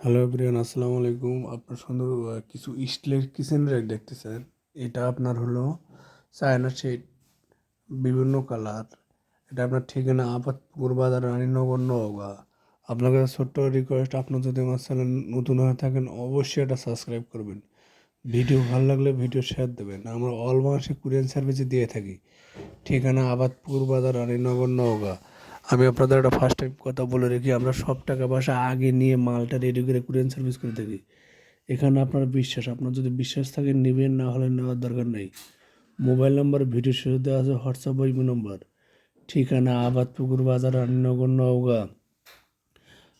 Hello Priyan আসসালামু আলাইকুম আপনার সুন্দর কিছু স্টিলের কিচেন র্যাক দেখতেছেন এটা আপনার হলো চায়না সেট বিভিন্ন কালার এটা আপনার ঠিকানা আপাতপুর বাজার রানীনগর, নওগাঁ। আপনার কাছে ছোট্ট রিকোয়েস্ট আপনার যদি আমার চ্যানেল নতুন হয়ে থাকেন, অবশ্যই এটা সাবস্ক্রাইব করবেন। ভিডিও ভালো লাগলে ভিডিও শেয়ার দেবেন। আমরা অল বাংলাদেশে কুরিয়ান সার্ভিসে দিয়ে থাকি। ঠিকানা আবাদপুর বাজার রানীনগর, নওগাঁ। আমি আপনাদের একটা ফার্স্ট টাইম কথা বলে রেখি, আমরা সব টাকা পয়সা আগে নিয়ে মালটা রেডি করে কুরিয়ান সার্ভিস করে থাকি। এখানে আপনার বিশ্বাস, আপনার যদি বিশ্বাস থাকে নেবেন, না হলে নেওয়ার দরকার নেই। মোবাইল নাম্বার ভিডিও শেষে দেওয়া আছে হোয়াটসঅ্যাপ বা ইমো নম্বর ঠিকানা, আবাদপুকুর বাজার, রানীনগর, নওগাঁ।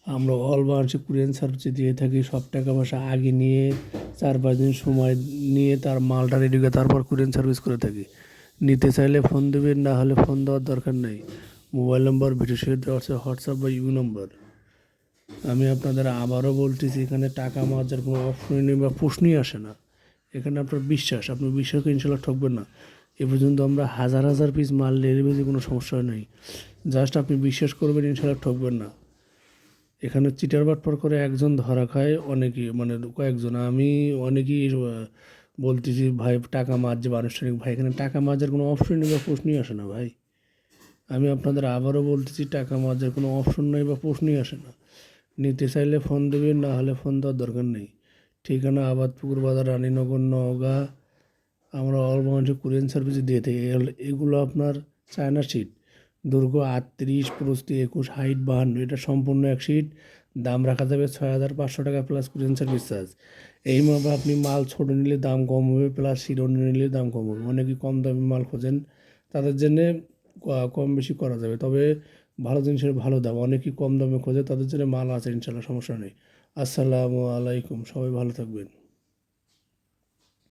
আমরা অল বাংলাদেশে কুরিয়ান সার্ভিস দিয়ে থাকি, সব টাকা পয়সা আগে নিয়ে, চার পাঁচ দিন সময় নিয়ে তার মালটা রেডি করে তারপর কুরিয়ান সার্ভিস করে থাকি। নিতে চাইলে ফোন দেবেন, না হলে ফোন দেওয়ার দরকার নেই। মোবাইল নম্বর, ভিডিও দেওয়া আছে, হোয়াটসঅ্যাপ বা ইউ নম্বর। আমি আপনাদের আবারও বলতেছি, এখানে টাকা মাজার কোনো অপশনই নেই বা প্রশ্নই আসে না। এখানে আপনার বিশ্বাস, আপনি বিশ্বাসকে ইনশাল্লাহ ঠকবেন না। এ পর্যন্ত আমরা হাজার হাজার পিস মাল ডেলিভারি কোনো সমস্যা নেই। জাস্ট আপনি বিশ্বাস করবেন, ইনশাল্লাহ ঠকবেন না। এখানে চিটার বাটপার করে একজন ধরা খায় অনেকেই মানে কয়েকজন। আমি অনেকেই বলতেছি, ভাই, টাকা মারছে বা আনুষ্ঠানিক, ভাই, এখানে টাকা মাজার কোনো অপশন নেই বা প্রশ্নই আসে না, ভাই। আমি আপনাদের আবারও বলতেছি, টাকা মাজার কোনো অপশন নেই বা প্রশ্নই আসে না। নিতে চাইলে ফোন দেবেন, না হলে ফোন দেওয়ার দরকার নেই। ঠিকানা আবাদপুকুর বাজার, রানীনগর, নওগাঁ। আমরা অল বাংলাদেশে কুরিয়ান সার্ভিস দিয়ে থাকি। এগুলো- আপনার চায়না সিট দুর্গ আটত্রিশ, প্রস্তি একুশ হাইট বাহান্ন। এটা সম্পূর্ণ এক সিট দাম রাখা যাবে ছয় হাজার পাঁচশো টাকা প্লাস কুরিয়ান সার্ভিস চার্জ এইভাবে আপনি মাল ছোট নিলে দাম কম হবে প্লাস সিট নিলে দাম কম হবে। অনেকে কম দামে মাল খোঁজেন। তাদের জন্যে কম বেশি করা যাবে। তবে ভালো জিনিসের ভালো দাম। অনেকেই কম দামে খোঁজে, তাদের জন্য মাল আছে, ইনশাল্লাহ, সমস্যা নেই। আসসালামু আলাইকুম। সবাই ভালো থাকবেন।